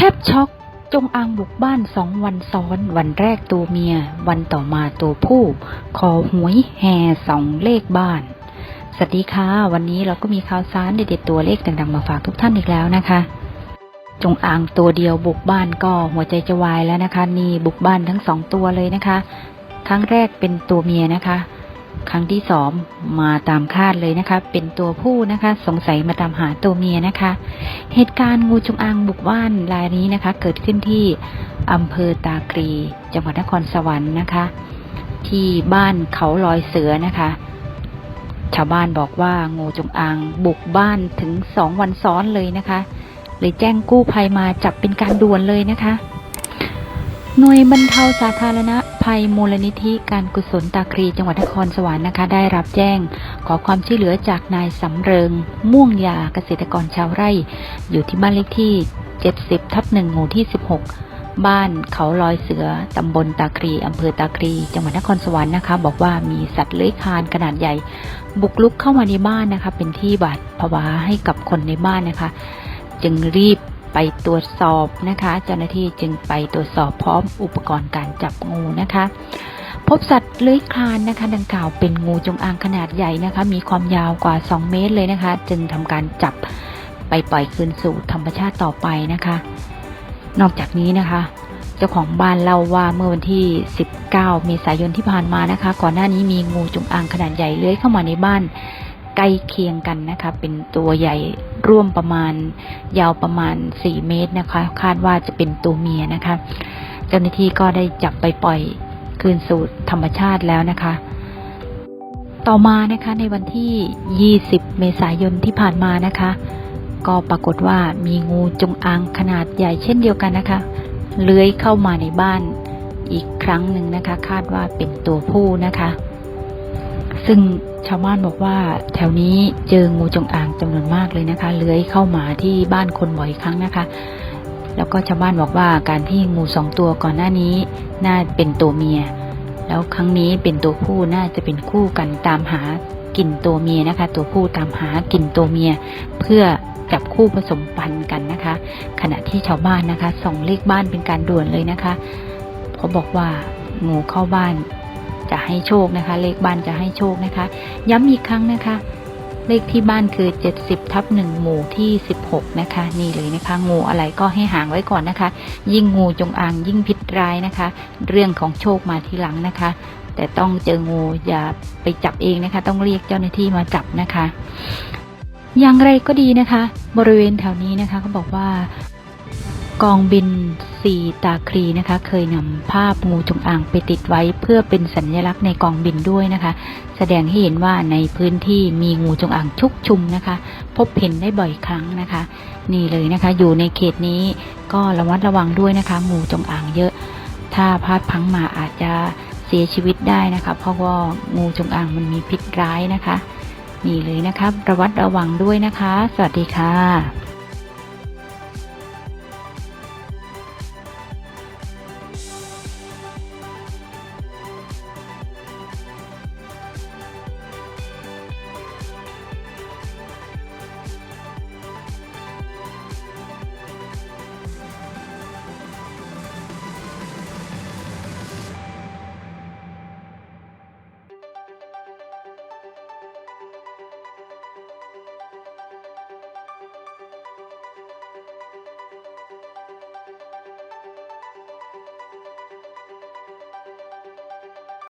แทบช็อกจงอางบุกบ้านสองวันซ้อน วันแรกตัวเมีย วันต่อมาตัวผู้ ขอหวยแห่สองเลขบ้าน สวัสดีค่ะ วันนี้เราก็มีข่าวสารเด็ดๆตัวเลขต่างๆมาฝากทุกท่านอีกแล้วนะคะ จงอางตัวเดียวบุกบ้านก็หัวใจจะวายแล้วนะคะ นี่บุกบ้านทั้งสองตัวเลยนะคะ ครั้งแรกเป็นตัวเมียนะคะ ครั้งที่สองมาตามคาดเลยนะคะ เป็นตัวผู้นะคะ สงสัยมาตามหาตัวเมียนะคะ เหตุการณ์งูจงอางบุกบ้านรายนี้นะคะ เกิดขึ้นที่อำเภอตาครี จังหวัดนครสวรรค์นะคะ ที่บ้านเขาลอยเสือนะคะ ชาวบ้านบอกว่างูจงอางบุกบ้านถึงสองวันซ้อนเลยนะคะ เลยแจ้งกู้ภัยมาจับเป็นการด่วนเลยนะคะ หน่วยบรรเทาสาธารณภัยมูลนิธิการกุศลตาครีจังหวัดนครสวรรค์นะคะ ได้รับแจ้ง ขอความช่วยเหลือจากนายสำเริง ม่วงยาเกษตรกรชาวไร่ อยู่ที่บ้านเลขที่ 70 ทับหนึ่งหมู่ที่ 16 บ้านเขาลอยเสือตำบลตาครีอำเภอตาครี จังหวัดนครสวรรค์นะคะ บอกว่ามีสัตว์เลื้อยคลานขนาดใหญ่ บุกลุกเข้ามาในบ้านนะคะ เป็นที่บาดผวาให้กับคนในบ้านนะคะ จึงรีบ ไปตรวจสอบนะคะ เจ้าหน้าที่จึงไปตรวจสอบพร้อมอุปกรณ์การจับงูนะคะ พบสัตว์เลื้อยคลานนะคะ ดังกล่าวเป็นงูจงอางขนาดใหญ่นะคะ มีความยาวกว่า 2 เมตรเลยนะคะ จึงทำการจับไปปล่อยคืนสู่ธรรมชาติต่อไปนะคะ นอกจากนี้นะคะ เจ้าของบ้านเล่าว่าเมื่อวันที่ 19 เมษายนที่ผ่านมานะคะ ก่อนหน้านี้มีงูจงอางขนาดใหญ่เลื้อยเข้ามาในบ้าน ใกล้เคียงกันนะคะ เป็นตัวใหญ่ร่วมประมาณ ยาวประมาณ 4 เมตรนะคะ คาดว่าจะเป็นตัวเมียนะคะ เจ้าหน้าที่ก็ได้จับไปปล่อยคืนสู่ธรรมชาติแล้วนะคะ ต่อมานะคะในวันที่ 20 เมษายนที่ผ่านมานะคะ ก็ปรากฏว่ามีงูจงอางขนาดใหญ่เช่นเดียวกันนะคะ เลื้อยเข้ามาในบ้านอีกครั้งหนึ่งนะคะ คาดว่าเป็นตัวผู้นะคะ ซึ่งชาวบ้านบอกว่าแถวนี้เจองูจงอางจำนวนมากเลยนะคะ เลื้อยเข้ามาที่บ้านคนบ่อยครั้งนะคะ แล้วก็ชาวบ้านบอกว่าการที่งูสองตัวก่อนหน้านี้ น่าเป็นตัวเมีย แล้วครั้งนี้เป็นตัวผู้น่าจะเป็นคู่กันตามหากลิ่นตัวเมียนะคะ ตัวผู้ตามหากลิ่นตัวเมีย เพื่อจับคู่ผสมพันธุ์กันนะคะ ขณะที่ชาวบ้านนะคะส่องเลขบ้านเป็นการด่วนเลยนะคะเขาบอกว่างูเข้าบ้าน จะให้โชคนะคะ เลขบ้านจะให้โชคนะคะ ย้ำอีกครั้งนะคะ เลขที่บ้านคือ 70ทับหนึ่งหมู่ที่ 16 นะคะ นี่เลยนะคะ งูอะไรก็ให้ห่างไว้ก่อนนะคะ ยิ่งงูจงอางยิ่งพิษร้ายนะคะ เรื่องของโชคมาทีหลังนะคะ แต่ต้องเจองูอย่าไปจับเองนะคะ ต้องเรียกเจ้าหน้าที่มาจับนะคะ อย่างไรก็ดีนะคะ บริเวณแถวนี้นะคะเขาบอกว่า กองบินสีตาครีนะคะ เคยนำภาพงูจงอางไปติดไว้ เพื่อเป็นสัญลักษณ์ในกองบินด้วยนะคะ แสดงให้เห็นว่าในพื้นที่มีงูจงอางชุกชุมนะคะ พบเห็นได้บ่อยครั้งนะคะ นี่เลยนะคะ อยู่ในเขตนี้ก็ระมัดระวังด้วยนะคะ งูจงอางเยอะ ถ้าพลาดพังมาอาจจะเสียชีวิตได้นะคะ เพราะว่างูจงอางมันมีพิษร้ายนะคะ นี่เลยนะคะระวัดระวังด้วยนะคะ สวัสดีค่ะ